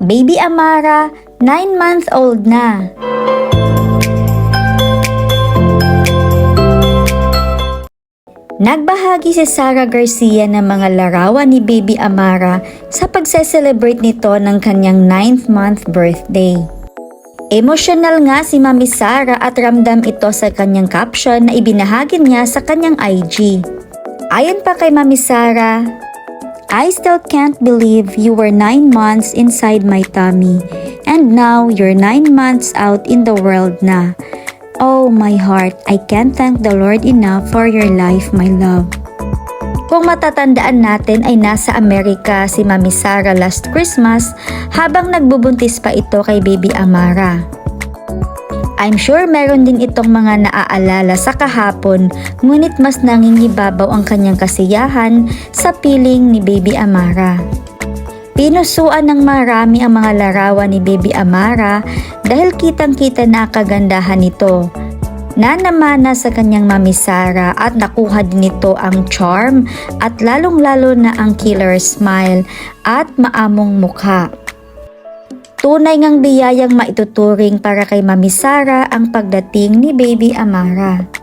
Baby Amara, 9 month old na. Nagbahagi si Sarah Garcia ng mga larawan ni Baby Amara sa pagse-celebrate nito ng kanyang 9th month birthday. Emotional nga si Mami Sarah at ramdam ito sa kanyang caption na ibinahagi niya sa kanyang IG. Ayon pa kay Mami Sarah, I still can't believe you were 9 months inside my tummy and now you're 9 months out in the world na. Oh my heart, I can't thank the Lord enough for your life, my love. Kung matatandaan natin ay nasa Amerika si Mami Sarah last Christmas habang nagbubuntis pa ito kay Baby Amara. I'm sure meron din itong mga naaalala sa kahapon ngunit mas nangingibabaw ang kanyang kasiyahan sa piling ni Baby Amara. Pinusuan ng marami ang mga larawan ni Baby Amara dahil kitang-kita na kagandahan nito. Nanamana sa kanyang mami Sara at nakuha din nito ang charm at lalong-lalo na ang killer smile at maamong mukha. Tunay ngang biyayang maituturing para kay Mami Sara ang pagdating ni Baby Amara.